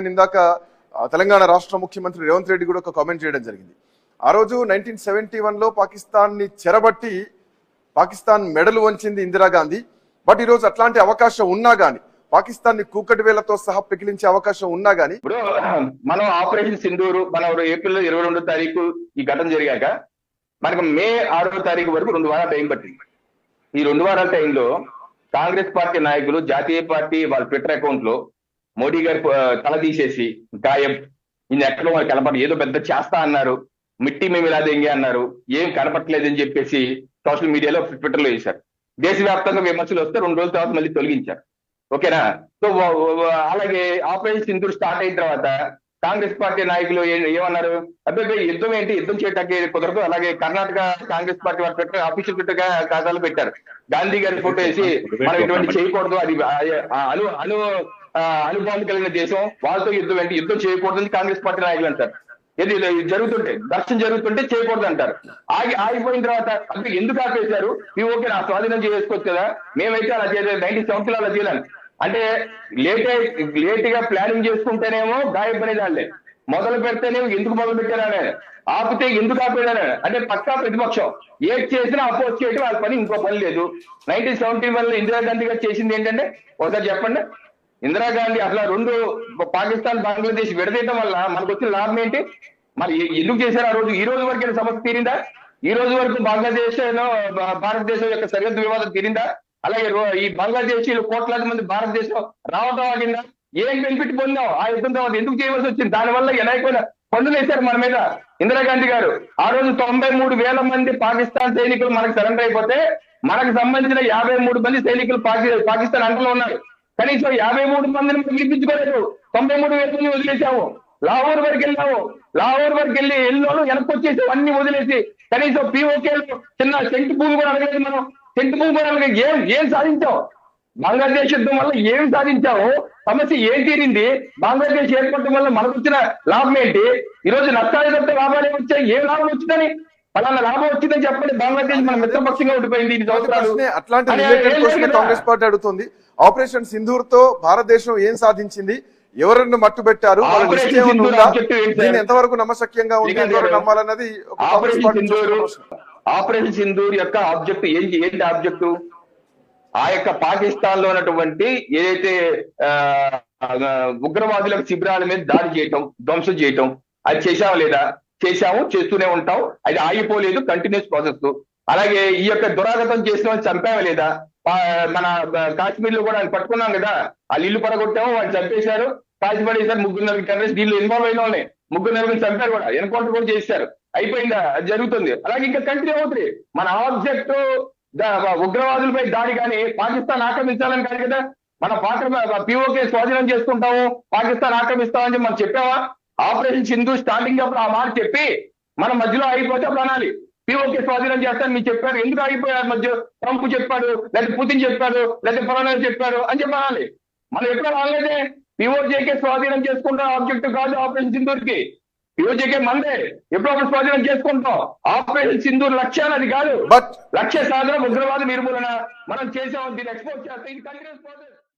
ఇందాక తెలంగాణ రాష్ట్ర ముఖ్యమంత్రి రేవంత్ రెడ్డి కూడా ఒక కామెంట్ చేయడం జరిగింది. ఆ రోజు నైన్టీన్ సెవెంటీ వన్లో పాకిస్తాన్ని చెరబట్టి పాకిస్తాన్ మెడలు వంచింది ఇందిరాగాంధీ బట్ ఈరోజు అట్లాంటి అవకాశం ఉన్నా గానీ పాకిస్తాన్ని కూకటి వేలతో సహా పెకిలించే అవకాశం ఉన్నా గానీ ఇప్పుడు మనం ఆపరేషన్ సింధూరు మన ఏప్రిల్ ఇరవై రెండో తారీఖు ఈ ఘటన జరిగాక మనకు మే ఆరో తారీఖు వరకు రెండు వారాల టైం పట్టింది. ఈ రెండు వారాల టైంలో కాంగ్రెస్ పార్టీ నాయకులు జాతీయ పార్టీ వాళ్ళ ట్విట్టర్ అకౌంట్లో మోడీ గారి తల తీసేసి గాయం ఈయన ఎక్కడో మనకు కనపడ ఏదో పెద్ద చేస్తా అన్నారు. మిట్టి మేము ఇలా దెంగే అన్నారు. ఏం కనపట్లేదని చెప్పేసి సోషల్ మీడియాలో ట్విట్టర్లో వేశారు. దేశవ్యాప్తంగా విమర్శలు వస్తే రెండు రోజుల తర్వాత మళ్ళీ తొలగించారు. ఓకేనా? సో అలాగే ఆపరేషన్ సింధూర్ స్టార్ట్ అయిన తర్వాత కాంగ్రెస్ పార్టీ నాయకులు ఏమన్నారు? అబ్బాయి యుద్ధం ఏంటి? యుద్ధం చేయడానికి కుదరదు. అలాగే కర్ణాటక కాంగ్రెస్ పార్టీ వారు పెట్టారు ఆఫీషియల్ ట్విట్టర్ ఖాతాలు పెట్టారు. గాంధీ గారి ఫోటో వేసి మనం ఇటువంటి చేయకూడదు. అది అను అను అనుభవం కలిగిన దేశం వాళ్ళతో యుద్ధం ఏంటి? యుద్ధం చేయకూడదని కాంగ్రెస్ పార్టీ నాయకులు అంటారు. ఇది జరుగుతుంటే దర్శనం జరుగుతుంటే చేయకూడదు అంటారు. ఆగి ఆగిపోయిన తర్వాత అంటే ఎందుకు ఆపేశారు? మీ ఓకే నా స్వాధీనం చేసుకోవచ్చు కదా. మేమైతే అలా చేయలేదు. నైన్టీ సెవెంత్లో అలా చేయలేను అంటే లేట్ లేట్గా ప్లానింగ్ చేసుకుంటేనేమో గాయపడే దానిలే మొదలు పెడితేనేమో ఎందుకు మొదలు పెట్టారనే. ఆపితే ఎందుకు ఆపేదానే అంటే పక్కా ప్రతిపక్షం. ఏది చేసినా అపోజ్ చేయడం వాళ్ళ పని ఇంకో పని లేదు. నైన్టీన్ సెవెంటీ వన్లో ఇందిరాగాంధీ గారు చేసింది ఏంటంటే ఒకసారి చెప్పండి. ఇందిరాగాంధీ అసలు రెండు పాకిస్తాన్ బంగ్లాదేశ్ విడదీయటం వల్ల మనకు వచ్చిన లాభం ఏంటి? మరి ఎందుకు చేశారు ఆ రోజు? ఈ రోజు వరకు సమస్య తీరిందా? ఈ రోజు వరకు బంగ్లాదేశ్ భారతదేశం యొక్క సరిహద్దు వివాదం తీరిందా? అలాగే ఈ బంగ్లాదేశీలు కోట్లాది మంది భారతదేశం రావటం ఆగిందా? ఏం బెనిఫిట్ పొందాం? ఆ యుద్ధం తర్వాత ఎందుకు చేయవలసి వచ్చింది? దానివల్ల ఎలాగైపోయిన పన్నులు వేశారు మన మీద ఇందిరాగాంధీ గారు. ఆ రోజు తొంభై మూడు వేల మంది పాకిస్తాన్ సైనికులు మనకు సరెండర్ అయిపోతే మనకు సంబంధించిన యాభై మూడు మంది సైనికులు పాకి- పాకిస్తాన్ అంటలో ఉన్నారు. కనీసం యాభై మూడు మందిని పిలిపించుకోలేదు తొంభై మూడు వేల మంది వదిలేసావు లాహోర్ వరకు వెళ్ళావు. లాహోర్ వరకు వెళ్ళి ఎల్లోను వెనక్కి వచ్చేసి అన్ని వదిలేసి కనీసం పిఓకే చిన్న సెంటు భూమి కూడా అడగలేదు మనం. సెంటు భూమి కూడా అడగలేదు. ఏం ఏం సాధించావు? బంగ్లాదేశ్ యుద్ధం వల్ల ఏం సాధించావు? సమస్య ఏం తీరింది? బంగ్లాదేశ్ ఏర్పడటం వల్ల మనకు వచ్చిన లాభం ఏంటి? ఈ రోజు నష్టాలు తప్ప లాభాలు ఏమి వచ్చాయి? ఏం లాభం వచ్చిందని పలానా లాభం వచ్చిందని చెప్పండి. బంగ్లాదేశ్ మన మిత్రపక్షంగా ఉండిపోయింది. ఇన్ని సంవత్సరాలు అట్లాంటి రిలేటెడ్ క్వశ్చన్ కాంగ్రెస్. పార్టీ అడుగుతుంది. ఆపరేషన్ సింధూర్తో భారతదేశం ఏం సాధించింది? ఎవరిని మట్టు పెట్టారు? దీన్ని ఎంతవరకు నమ్మశక్యంగా ఉంది ఎంతవరకు నమ్మాలన్నది ఆపరేషన్ సింధూర్ యొక్క ఆబ్జెక్ట్ ఏంటి? ఏంటి ఆబ్జెక్ట్? ఆ యొక్క పాకిస్తాన్లో ఉన్నటువంటి ఏదైతే ఉగ్రవాదులకు శిబిరాల మీద దాడి చేయటం ధ్వంసం చేయటం అది చేశామా లేదా? చేశాము చేస్తూనే ఉంటాం అది ఆగిపోలేదు కంటిన్యూస్ ప్రాసెస్ అలాగే ఈ యొక్క దురాగతం చేసిన వాళ్ళు చంపామా లేదా? మన కాశ్మీర్లో కూడా పట్టుకున్నాం కదా. వాళ్ళు ఇల్లు పడగొట్టాము వాళ్ళు చంపేశారు. కాల్చి పడేశారు ముగ్గురు నలుగురు టెర్రరిస్ట్ దీనిలో ఇన్వాల్వ్ అయిన వాళ్ళని ముగ్గురు నలుగురు చంపారు కూడా. ఎన్కౌంటర్ కూడా చేశారు. అయిపోయిందా? అది జరుగుతుంది. అలాగే ఇంకా కంటిన్యూ అవుతుంది. మన ఆబ్జెక్ట్ ఉగ్రవాదులపై దాడి కానీ పాకిస్తాన్ ఆక్రమించాలని కాదు కదా. మన పాక పిఓకే స్వాధీనం చేసుకుంటాము. పాకిస్తాన్ ఆక్రమిస్తామని మనం చెప్పావా? ఆపరేషన్ సింధు స్టార్టింగ్ అప్పుడు ఆ మాట చెప్పి మనం మధ్యలో అప్పుడు అనాలి. పిఓకే స్వాధీనం చేస్తాను మీరు చెప్పారు. ఎందుకు ఆగిపోయారు మధ్య? ట్రంప్ చెప్పాడు లేదా పుతిన్ చెప్పాడు లేదా పలానా చెప్పారు అని చెప్పి అనాలి. మనం ఎక్కడ అనలేదే పిఓజేకే స్వాధీనం చేసుకుంటాం. ఆబ్జెక్ట్ కాదు ఆపరేషన్ సింధూర్కి. పిఓజేకే మందే. ఎప్పుడప్పుడు స్వాధీనం చేసుకుంటాం. ఆపరేషన్ సింధూర్ లక్ష్యాలు అది కాదు. లక్ష్య సాధన ఉగ్రవాద నిర్మూలన మనం చేసాం దీన్ని ఎక్స్పోర్ట్ చేస్తాం. ఇది కంటిన్యూస్ ప్రాసెస్